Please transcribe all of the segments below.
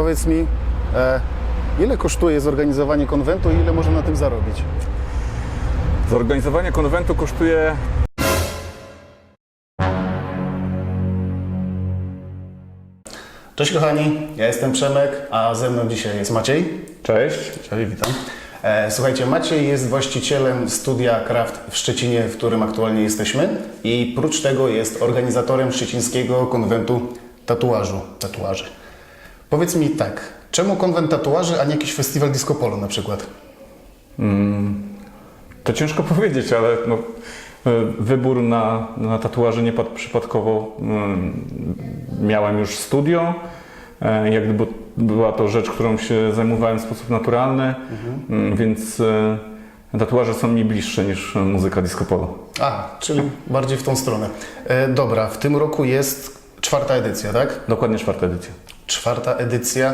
Powiedz mi, e, ile kosztuje zorganizowanie konwentu i ile można na tym zarobić? Zorganizowanie konwentu kosztuje Cześć kochani, ja jestem Przemek, a ze mną dzisiaj jest Maciej. Cześć. Cześć, witam. E, Słuchajcie, Maciej jest właścicielem studia Craft w Szczecinie, w którym aktualnie jesteśmy i prócz tego jest organizatorem szczecińskiego konwentu tatuażu, tatuaży. Powiedz mi tak, czemu konwent tatuaży, a nie jakiś festiwal disco polo na przykład? To ciężko powiedzieć, ale no, e, wybór na, na tatuaże nie padł przypadkowo. Mm, Miałem już studio. e, Jak gdyby była to rzecz, którą się zajmowałem w sposób naturalny, Mm, więc e, tatuaże są mi bliższe niż muzyka disco polo. A, czyli bardziej w tą stronę. E, dobra, w tym roku jest czwarta edycja, tak? Dokładnie czwarta edycja. Czwarta edycja.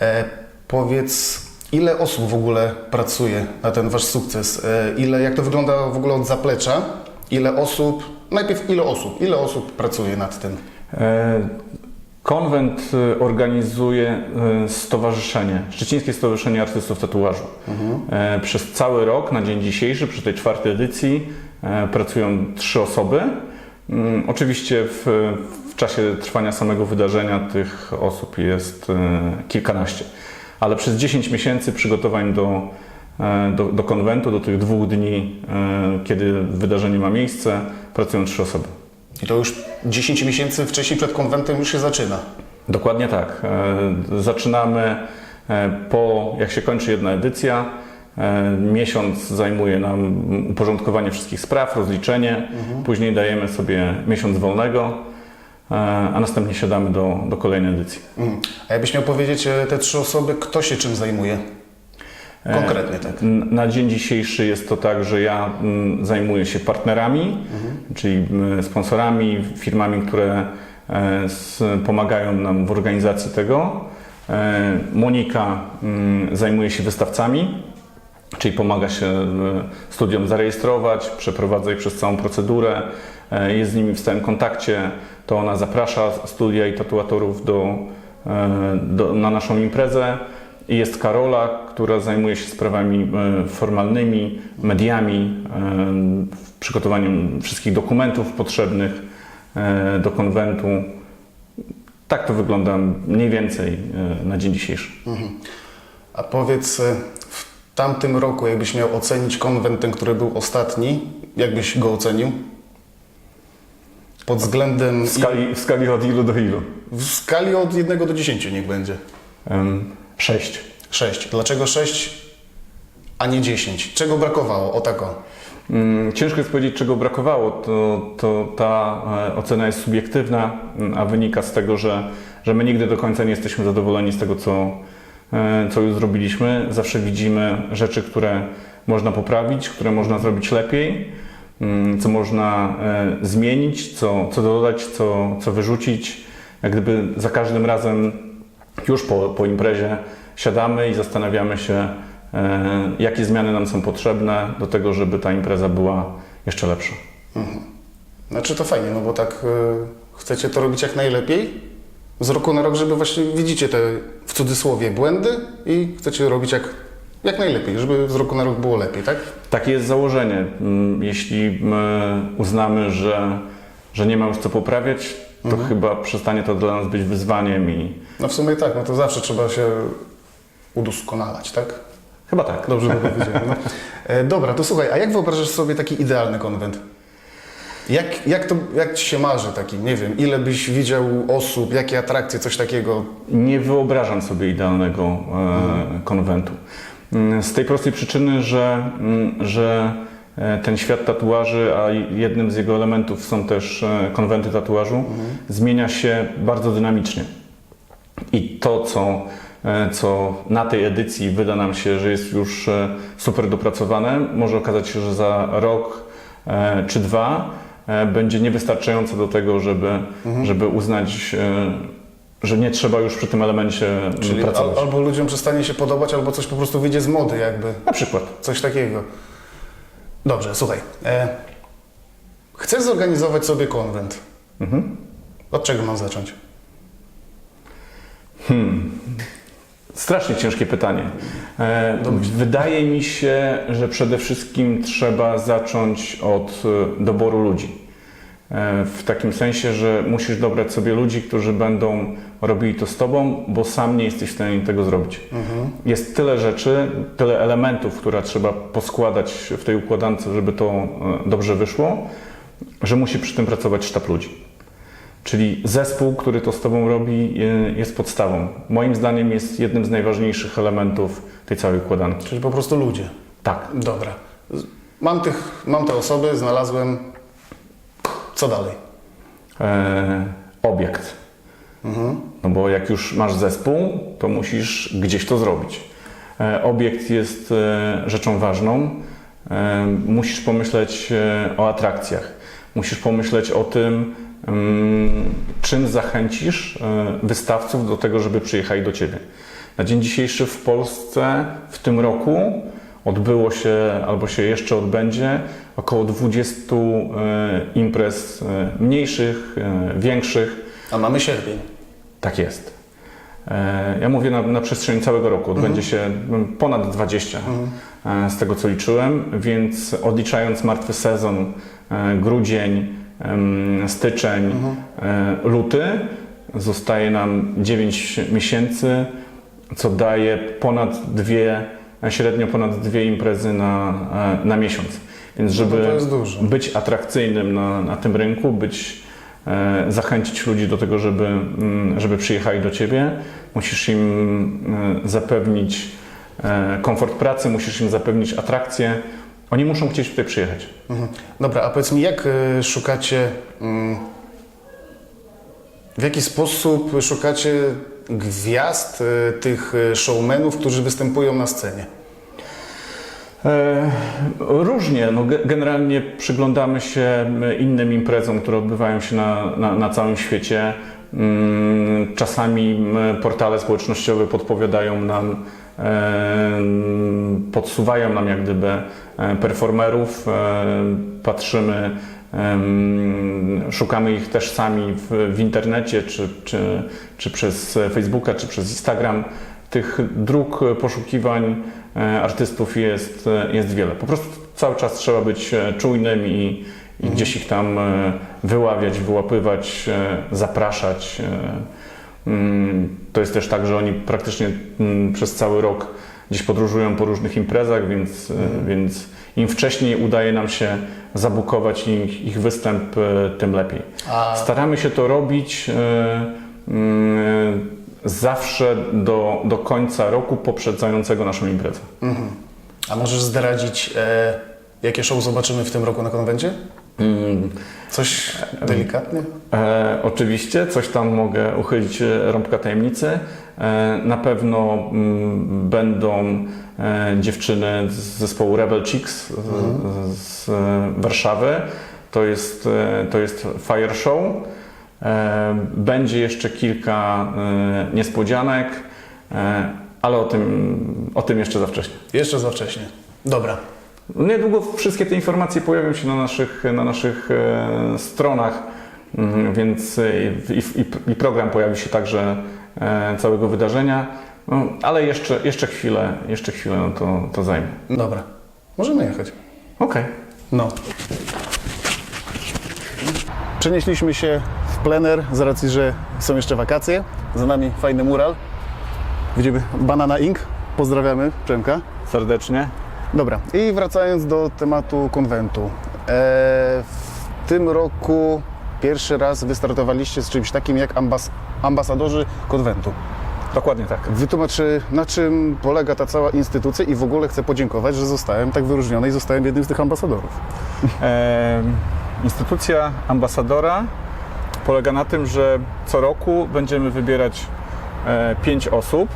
E, powiedz, ile osób w ogóle pracuje na ten wasz sukces? E, ile, jak to wygląda w ogóle od zaplecza? Ile osób, najpierw ile osób, ile osób pracuje nad tym? E, Konwent e, organizuje e, stowarzyszenie, Szczecińskie Stowarzyszenie Artystów Tatuażu. E, Przez cały rok, na dzień dzisiejszy, przy tej czwartej edycji, e, pracują trzy osoby. Mm, Oczywiście w czasie trwania samego wydarzenia tych osób jest e, kilkanaście, ale przez 10 miesięcy przygotowań do, e, do, do konwentu, do tych dwóch dni, e, kiedy wydarzenie ma miejsce, pracują trzy osoby. I to już 10 miesięcy wcześniej przed konwentem już się zaczyna. Dokładnie tak. Zaczynamy po, jak się kończy jedna edycja, miesiąc zajmuje nam uporządkowanie wszystkich spraw, rozliczenie, później dajemy sobie miesiąc wolnego, a następnie siadamy do, do kolejnej edycji. Mm. A jakbyś miał powiedzieć, e, te trzy osoby, kto się czym zajmuje? Konkretnie tak. Na dzień dzisiejszy jest to tak, że ja mm, zajmuję się partnerami, czyli mm, sponsorami, firmami, które e, pomagają nam w organizacji tego. E, Monika zajmuje się wystawcami, czyli pomaga się e, studiom zarejestrować, przeprowadza ich przez całą procedurę, e, jest z nimi w stałym kontakcie, to ona zaprasza studia i tatuatorów do, e, do, na naszą imprezę. I jest Karola, która zajmuje się sprawami e, formalnymi, mediami, e, przygotowaniem wszystkich dokumentów potrzebnych do konwentu. Tak to wygląda mniej więcej na dzień dzisiejszy. A powiedz, w tamtym roku, jakbyś miał ocenić konwent, ten, który był ostatni, jakbyś go ocenił? Pod względem... W skali, w skali od ilu do ilu? W skali od 1 do 10 niech będzie. Em, Sześć. 6. Dlaczego 6, a nie 10? Czego brakowało? O tako. Mm, Ciężko jest powiedzieć, czego brakowało. To, to ta e, ocena jest subiektywna, mm, a wynika z tego, że, że my nigdy do końca nie jesteśmy zadowoleni z tego, co, e, co już zrobiliśmy. Zawsze widzimy rzeczy, które można poprawić, które można zrobić lepiej, co można e, zmienić, co, co dodać, co, co wyrzucić. Jak gdyby za każdym razem już po, po imprezie siadamy i zastanawiamy się, e, jakie zmiany nam są potrzebne do tego, żeby ta impreza była jeszcze lepsza. Znaczy to fajnie, no bo tak y, chcecie to robić jak najlepiej z roku na rok, żeby właśnie widzicie te w cudzysłowie błędy i chcecie robić jak, jak najlepiej, żeby z roku na rok było lepiej, tak? Takie jest założenie. Mm, Jeśli my uznamy, że, że nie ma już co poprawiać, to chyba przestanie to dla nas być wyzwaniem i No w sumie tak, no to zawsze trzeba się udoskonalać, tak? chyba tak. Dobrze to powiedziałem. No. E, dobra, to słuchaj, a jak wyobrażasz sobie taki idealny konwent? Jak, jak, to, jak ci się marzy taki, nie wiem, ile byś widział osób, jakie atrakcje, coś takiego? Nie wyobrażam sobie idealnego e, konwentu. Mm, Z tej prostej przyczyny, że, mm, że e, ten świat tatuaży, a jednym z jego elementów są też e, konwenty tatuażu, zmienia się bardzo dynamicznie. I to, co, e, co na tej edycji wyda nam się, że jest już super dopracowane, może okazać się, że za rok czy dwa będzie niewystarczające do tego, żeby, żeby uznać, że nie trzeba już przy tym elemencie m, Czyli pracować. al, albo ludziom przestanie się podobać, albo coś po prostu wyjdzie z mody jakby. Na przykład. Coś takiego. Dobrze, słuchaj. E, chcę zorganizować sobie konwent. Mhm. Od czego mam zacząć? Strasznie ciężkie pytanie. E, wydaje mi się, że przede wszystkim trzeba zacząć od e, doboru ludzi. E, W takim sensie, że musisz dobrać sobie ludzi, którzy będą robili to z tobą, bo sam nie jesteś w stanie tego zrobić. Jest tyle rzeczy, tyle elementów, które trzeba poskładać w tej układance, żeby to e, dobrze wyszło, że musi przy tym pracować sztab ludzi. Czyli zespół, który to z tobą robi, e, jest podstawą. Moim zdaniem jest jednym z najważniejszych elementów tej całej układanki. Czyli po prostu ludzie. Tak. Dobra. Mam, tych, mam te osoby, znalazłem. Co dalej? e, obiekt. No bo jak już masz zespół, to musisz gdzieś to zrobić. E, obiekt jest e, rzeczą ważną. E, musisz pomyśleć e, o atrakcjach. Musisz pomyśleć o tym, mm, czym zachęcisz e, wystawców do tego, żeby przyjechali do Ciebie. Na dzień dzisiejszy w Polsce w tym roku odbyło się albo się jeszcze odbędzie około 20 e, imprez e, mniejszych, e, większych. A mamy sierpień. Tak jest. Ja mówię na, na przestrzeni całego roku. Odbędzie się mm, ponad 20 e, z tego co liczyłem, więc odliczając martwy sezon, grudzień, styczeń, e, luty, zostaje nam 9 miesięcy, co daje ponad dwie, średnio ponad dwie imprezy na, e, na miesiąc. Więc No żeby być atrakcyjnym na, na tym rynku, być, e, zachęcić ludzi do tego, żeby, mm, żeby przyjechali do Ciebie, musisz im e, zapewnić e, komfort pracy, musisz im zapewnić atrakcję. Oni muszą chcieć tutaj przyjechać. Mhm. Dobra, a powiedz mi, jak szukacie. mm, W jaki sposób szukacie gwiazd, y, tych y, showmenów, którzy występują na scenie? E, Różnie. No, ge- generalnie przyglądamy się innym imprezom, które odbywają się na, na, na całym świecie. Mm, Czasami portale społecznościowe podpowiadają nam, e, podsuwają nam jak gdyby e, performerów. Patrzymy, szukamy ich też sami w, w internecie, czy, czy, czy przez Facebooka, czy przez Instagram. Tych dróg poszukiwań e, artystów jest, jest wiele. Po prostu cały czas trzeba być e, czujnym i, i gdzieś ich tam e, wyławiać, wyłapywać, zapraszać. Mm, To jest też tak, że oni praktycznie mm, przez cały rok gdzieś podróżują po różnych imprezach, więc, e, więc im wcześniej udaje nam się zabukować ich, ich występ, e, tym lepiej. A Staramy się to robić e, mm, zawsze do, do końca roku poprzedzającego naszą imprezę. A możesz zdradzić, e, jakie show zobaczymy w tym roku na konwencie? Mm, Coś delikatnie? E, oczywiście, coś tam mogę uchylić e, rąbka tajemnicy. E, na pewno mm, będą e, dziewczyny z zespołu Rebel Chicks z, z e, Warszawy. To jest, to jest Fire Show. Będzie jeszcze kilka niespodzianek, ale o tym, o tym jeszcze za wcześnie. Jeszcze za wcześnie. Dobra. Niedługo wszystkie te informacje pojawią się na naszych, na naszych stronach, mm, więc i, i, i program pojawi się także całego wydarzenia, no, ale jeszcze, jeszcze chwilę, jeszcze chwilę no to, to zajmie. Dobra. Możemy jechać. Okej. No. Przenieśliśmy się w plener z racji, że są jeszcze wakacje. Za nami fajny mural. Widzimy Banana Ink. Pozdrawiamy Przemka. Serdecznie. Dobra, i wracając do tematu konwentu. E, w tym roku pierwszy raz wystartowaliście z czymś takim jak ambas ambasadorzy konwentu. Dokładnie tak. Wytłumacz, na czym polega ta cała instytucja i w ogóle chcę podziękować, że zostałem tak wyróżniony i zostałem jednym z tych ambasadorów. E, instytucja ambasadora polega na tym, że co roku będziemy wybierać e, pięć osób.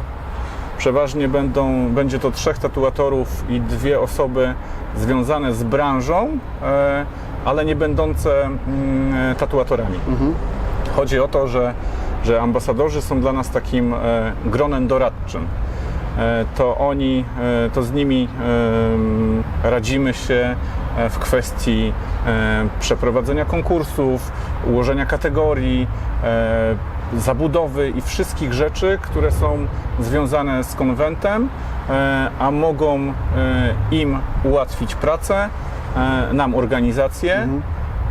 Przeważnie będą, będzie to trzech tatuatorów i dwie osoby związane z branżą, e, ale nie będące mm, tatuatorami. Chodzi o to, że, że ambasadorzy są dla nas takim e, gronem doradczym. E, To oni, e, to z nimi e, radzimy się e, w kwestii e, przeprowadzenia konkursów, ułożenia kategorii, e, zabudowy i wszystkich rzeczy, które są związane z konwentem, e, a mogą e, im ułatwić pracę, e, nam organizację.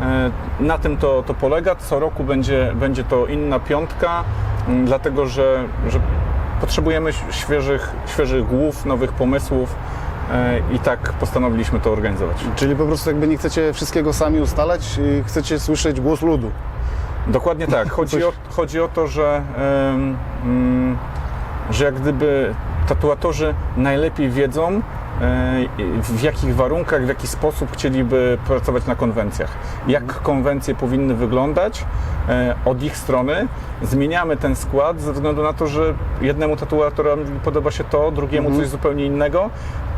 E, Na tym to, to polega. Co roku będzie, będzie to inna piątka, dlatego że, że potrzebujemy świeżych, świeżych głów, nowych pomysłów e, i tak postanowiliśmy to organizować. Czyli po prostu jakby nie chcecie wszystkiego sami ustalać, chcecie słyszeć głos ludu. Dokładnie tak. Chodzi o, chodzi o to, że, że jak gdyby tatuatorzy najlepiej wiedzą, e, w jakich warunkach, w jaki sposób chcieliby pracować na konwencjach. Jak konwencje powinny wyglądać e, od ich strony. Zmieniamy ten skład ze względu na to, że jednemu tatuatorowi podoba się to, drugiemu coś zupełnie innego.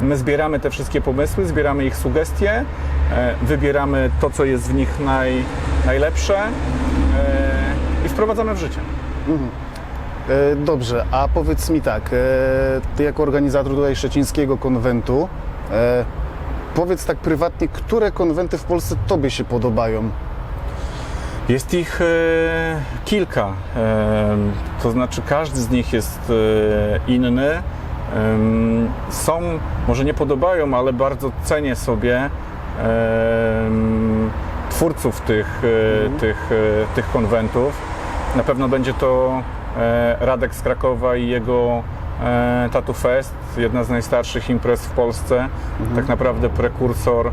My zbieramy te wszystkie pomysły, zbieramy ich sugestie, e, wybieramy to, co jest w nich naj, najlepsze i wprowadzamy w życie. E, Dobrze, a powiedz mi tak, e, ty jako organizator tutaj szczecińskiego konwentu, e, powiedz tak prywatnie, które konwenty w Polsce tobie się podobają? Jest ich e, kilka, e, to znaczy każdy z nich jest e, inny. Są, może nie podobają, ale bardzo cenię sobie twórców tych, e, tych, e, tych konwentów. Na pewno będzie to e, Radek z Krakowa i jego e, Tattoo Fest, jedna z najstarszych imprez w Polsce, tak naprawdę prekursor e,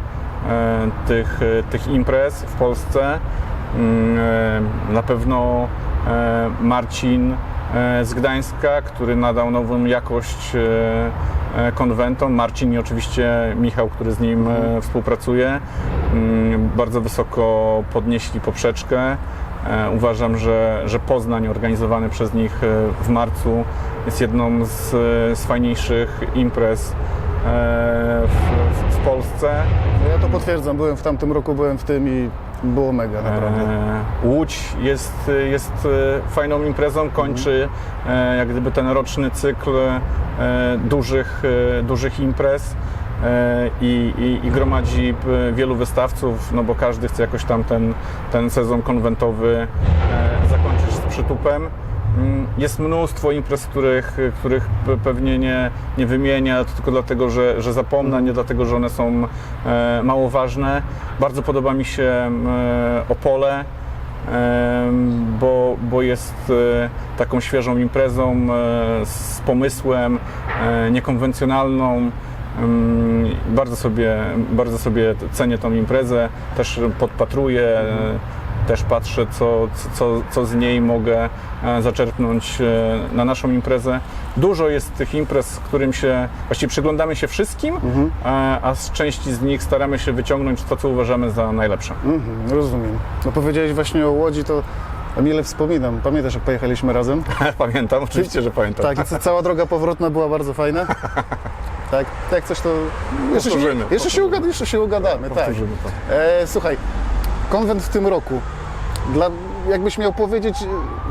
tych, e, tych imprez w Polsce. Mm, e, Na pewno e, Marcin e, z Gdańska, który nadał nową jakość e, e, konwentom. Marcin i oczywiście Michał, który z nim e, współpracuje. Mm, Bardzo wysoko podnieśli poprzeczkę. E, Uważam, że, że Poznań organizowany przez nich e, w marcu jest jedną z, z fajniejszych imprez e, w, w, Polsce. No Ja to potwierdzam, byłem w tamtym roku, byłem w tym i było mega, naprawdę. E, Łódź jest, jest e, fajną imprezą, kończy e, jak gdyby ten roczny cykl e, dużych, e, dużych imprez e, i, i, i gromadzi e, wielu wystawców, no bo każdy chce jakoś tam ten, ten sezon konwentowy e, zakończyć z przytupem. Mm, Jest mnóstwo imprez, których, których pe- pewnie nie, nie wymienię, tylko dlatego, że, że zapomnę, nie dlatego, że one są e, mało ważne. Bardzo podoba mi się e, Opole, e, bo, bo jest e, taką świeżą imprezą e, z pomysłem, e, niekonwencjonalną. Bardzo sobie, bardzo sobie cenię tą imprezę, też podpatruję, e, też patrzę, co, co, co z niej mogę e, zaczerpnąć e, na naszą imprezę. Dużo jest tych imprez, którym się, właściwie przyglądamy się wszystkim, e, a z części z nich staramy się wyciągnąć to, co uważamy za najlepsze. Mhm, rozumiem. No powiedziałeś właśnie o Łodzi, to mile wspominam. Pamiętasz, jak pojechaliśmy razem? Pamiętam, oczywiście, że pamiętam. Tak, i ca- cała droga powrotna była bardzo fajna. Tak, jak coś to... Jeszcze się, Powtórzymy, jeszcze się, ugad, jeszcze się ugadamy, tak. To. E, słuchaj, konwent w tym roku. Dla, jakbyś miał powiedzieć,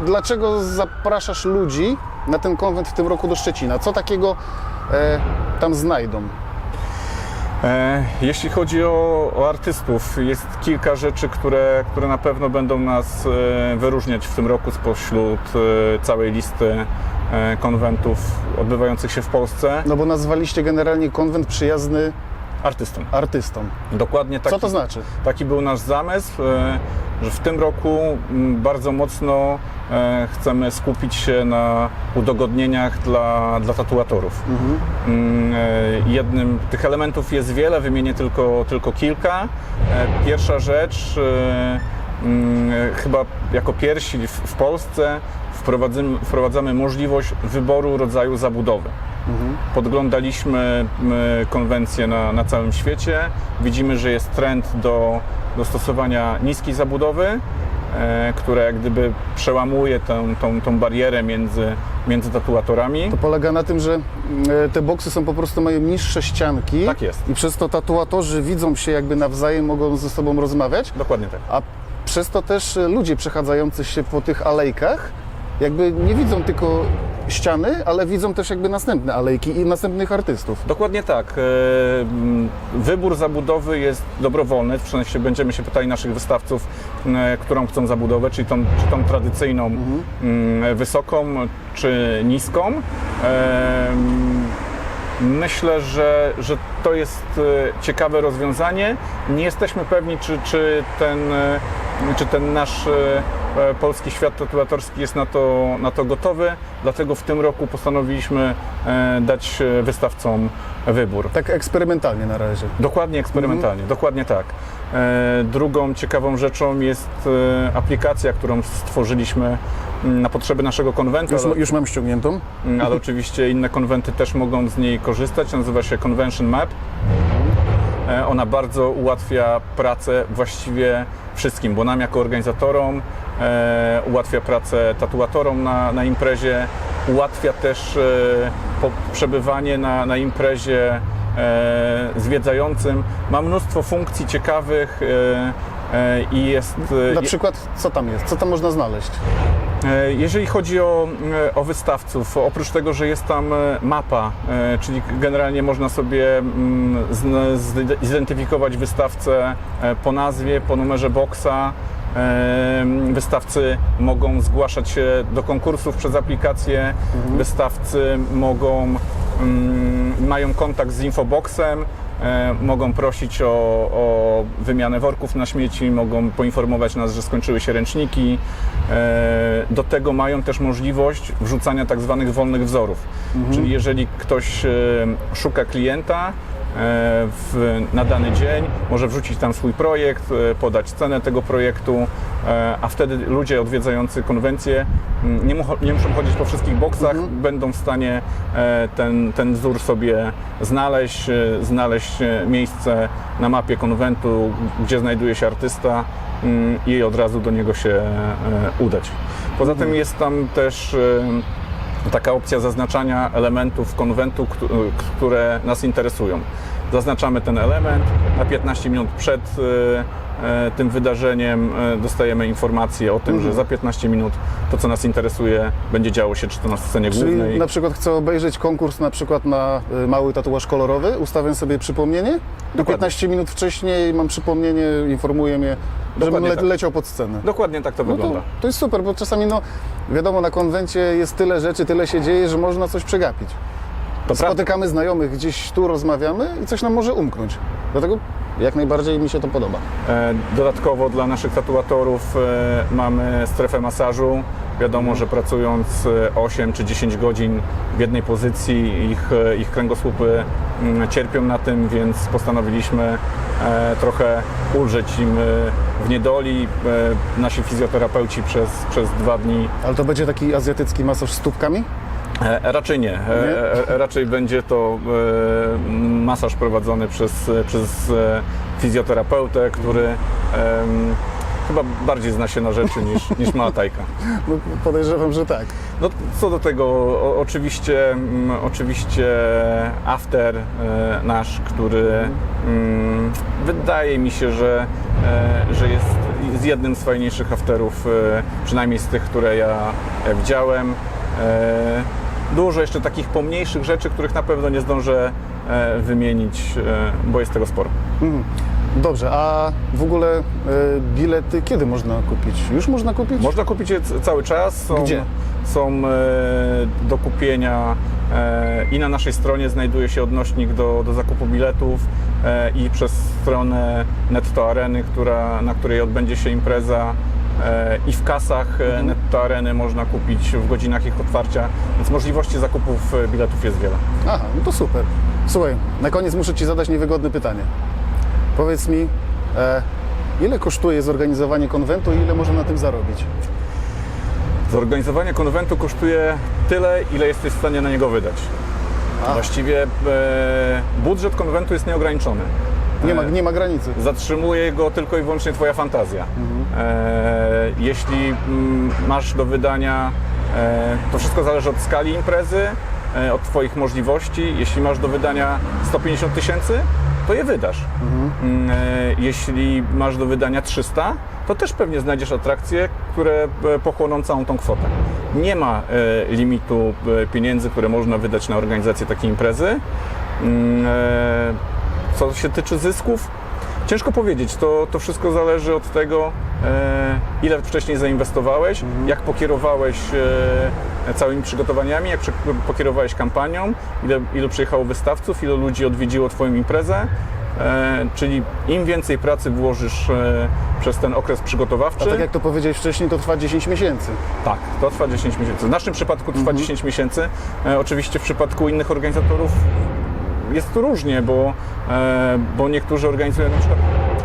dlaczego zapraszasz ludzi na ten konwent w tym roku do Szczecina? Co takiego e, tam znajdą? E, Jeśli chodzi o, o artystów, jest kilka rzeczy, które, które na pewno będą nas e, wyróżniać w tym roku spośród e, całej listy konwentów odbywających się w Polsce. No bo nazwaliście generalnie konwent przyjazny Artystom. artystom. Dokładnie taki, Co to znaczy? taki był nasz zamysł, e, że w tym roku bardzo mocno e, chcemy skupić się na udogodnieniach dla, dla tatuatorów. Mm, e, Jednym tych elementów jest wiele, wymienię tylko, tylko kilka. E, Pierwsza rzecz, e, mm, e, chyba jako pierwsi w, Polsce wprowadzamy, wprowadzamy możliwość wyboru rodzaju zabudowy. Podglądaliśmy m, konwencje na, na całym świecie. Widzimy, że jest trend do, do stosowania niskiej zabudowy, e, która jak gdyby przełamuje tę, tą, tą barierę między, między tatuatorami. To polega na tym, że e, te boksy są po prostu mają niższe ścianki. Tak jest. I przez to tatuatorzy widzą się jakby nawzajem, mogą ze sobą rozmawiać. Dokładnie tak. A przez to też e, ludzie przechadzający się po tych alejkach jakby nie widzą tylko ściany, ale widzą też jakby następne alejki i następnych artystów. Dokładnie tak. E, Wybór zabudowy jest dobrowolny, w sensie będziemy się pytali naszych wystawców, e, którą chcą zabudowę, czyli tą, czy tą tradycyjną, mm, wysoką, czy niską. Myślę, że, że to jest ciekawe rozwiązanie. Nie jesteśmy pewni, czy, czy, ten, czy ten nasz e, e, polski świat tatuatorski jest na to, na to gotowy, dlatego w tym roku postanowiliśmy e, dać wystawcom wybór. Tak eksperymentalnie na razie. Dokładnie eksperymentalnie, dokładnie tak. Drugą ciekawą rzeczą jest aplikacja, którą stworzyliśmy mm, na potrzeby naszego konwentu, Już, ale, już mam ściągniętą. mm, ale oczywiście inne konwenty też mogą z niej korzystać. Nazywa się Convention Map. Ona bardzo ułatwia pracę właściwie wszystkim, bo nam jako organizatorom e, ułatwia pracę tatuatorom na, na imprezie, ułatwia też e, przebywanie na, na imprezie e, zwiedzającym. Ma mnóstwo funkcji ciekawych e, e, i jest... e, Na przykład, co tam jest? Co tam można znaleźć? E, Jeżeli chodzi o, e, o wystawców, oprócz tego, że jest tam e, mapa, czyli generalnie można sobie mm, zidentyfikować wystawcę po nazwie, po numerze boksa. Wystawcy mogą zgłaszać się do konkursów przez aplikację, wystawcy mogą, mm, mają kontakt z infoboxem, mogą prosić o, o wymianę worków na śmieci, mogą poinformować nas, że skończyły się ręczniki. E, Do tego mają też możliwość wrzucania tak zwanych wolnych wzorów. Czyli jeżeli ktoś e, szuka klienta e, w, na dany dzień, może wrzucić tam swój projekt, e, podać cenę tego projektu, e, a wtedy ludzie odwiedzający konwencję nie, mu- nie muszą chodzić po wszystkich boksach, będą w stanie e, ten, ten wzór sobie znaleźć, e, znaleźć e, miejsce na mapie konwentu, gdzie znajduje się artysta i od razu do niego się e, udać. Poza tym jest tam też e, taka opcja zaznaczania elementów konwentu, któ- które nas interesują. Zaznaczamy ten element, na 15 minut przed e, e, tym wydarzeniem e, dostajemy informację o tym, że za 15 minut to, co nas interesuje, będzie działo się czy to na scenie Czyli głównej. na przykład chcę obejrzeć konkurs na przykład na mały tatuaż kolorowy, ustawiam sobie przypomnienie, do Dokładnie. 15 minut wcześniej mam przypomnienie, informuje mnie, żebym le- tak. leciał pod scenę. Dokładnie tak to No to, wygląda. to jest super, bo czasami no wiadomo na konwencie jest tyle rzeczy, tyle się dzieje, że można coś przegapić. To. Spotykamy znajomych, gdzieś tu rozmawiamy i coś nam może umknąć. Dlatego jak najbardziej mi się to podoba. E, Dodatkowo dla naszych tatuatorów e, mamy strefę masażu. Wiadomo, że pracując e, 8 czy 10 godzin w jednej pozycji, ich, e, ich kręgosłupy mm, cierpią na tym, więc postanowiliśmy e, trochę ulżyć im e, w niedoli. E, Nasi fizjoterapeuci przez, przez dwa dni Ale to będzie taki azjatycki masaż z stópkami? E, Raczej nie. E, e, Raczej będzie to e, masaż prowadzony przez, przez fizjoterapeutę, który chyba bardziej zna się na rzeczy niż, niż ma tajka. No, podejrzewam, że tak. No, co do tego, o, oczywiście, mm, oczywiście after e, nasz, który mm, wydaje mi się, że, e, że jest z jednym z fajniejszych afterów, e, przynajmniej z tych, które ja widziałem. E, Dużo jeszcze takich pomniejszych rzeczy, których na pewno nie zdążę e, wymienić, e, bo jest tego sporo. Dobrze, a w ogóle y, bilety kiedy można kupić? Już można kupić? Można kupić je cały czas. Są, Gdzie? Są e, do kupienia e, i na naszej stronie znajduje się odnośnik do, do zakupu biletów e, i przez stronę Netto Areny, która, na której odbędzie się impreza. E, I w kasach e, Netto Areny można kupić w godzinach ich otwarcia, więc możliwości zakupów e, biletów jest wiele. Aha, no to super. Słuchaj, na koniec muszę Ci zadać niewygodne pytanie. Powiedz mi, ile kosztuje zorganizowanie konwentu i ile można na tym zarobić? Zorganizowanie konwentu kosztuje tyle, ile jesteś w stanie na niego wydać. Właściwie budżet konwentu jest nieograniczony. Nie ma, nie ma granicy. Zatrzymuje go tylko i wyłącznie Twoja fantazja. E, jeśli mm, masz do wydania, e, to wszystko zależy od skali imprezy, e, od Twoich możliwości. Jeśli masz do wydania 150 tysięcy, to je wydasz. Mm, e, jeśli masz do wydania 300, to też pewnie znajdziesz atrakcje, które e, pochłoną całą tą kwotę. nie ma e, limitu e, pieniędzy, które można wydać na organizację takiej imprezy. Mm, e, Co się tyczy zysków, ciężko powiedzieć. To, to wszystko zależy od tego, e, ile wcześniej zainwestowałeś, jak pokierowałeś e, całymi przygotowaniami, jak pokierowałeś kampanią, ile, ilu przyjechało wystawców, ilu ludzi odwiedziło Twoją imprezę. E, czyli im więcej pracy włożysz e, przez ten okres A przygotowawczy, tak jak to powiedziałeś wcześniej, to trwa 10 miesięcy. tak, to trwa 10 miesięcy. W naszym przypadku trwa 10 miesięcy. E, oczywiście w przypadku innych organizatorów jest to różnie, bo, e, bo niektórzy organizują na przykład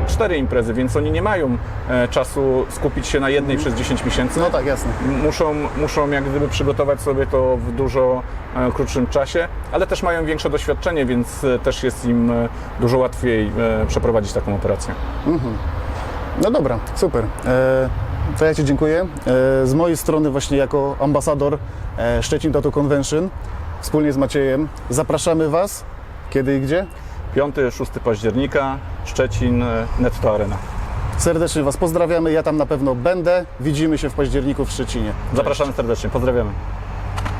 cztery imprezy, więc oni nie mają e, czasu skupić się na jednej przez 10 miesięcy. No tak, jasne. Muszą, muszą jak gdyby przygotować sobie to w dużo e, krótszym czasie, ale też mają większe doświadczenie, więc też jest im dużo łatwiej przeprowadzić taką operację. No dobra, super. To ja Ci dziękuję. Z mojej strony właśnie jako ambasador Szczecin Tattoo Convention wspólnie z Maciejem zapraszamy Was. Kiedy i gdzie? 5-6 października, Szczecin, e, Netto Arena. Serdecznie Was pozdrawiamy. Ja tam na pewno będę. Widzimy się w październiku w Szczecinie. Zapraszamy serdecznie, pozdrawiamy.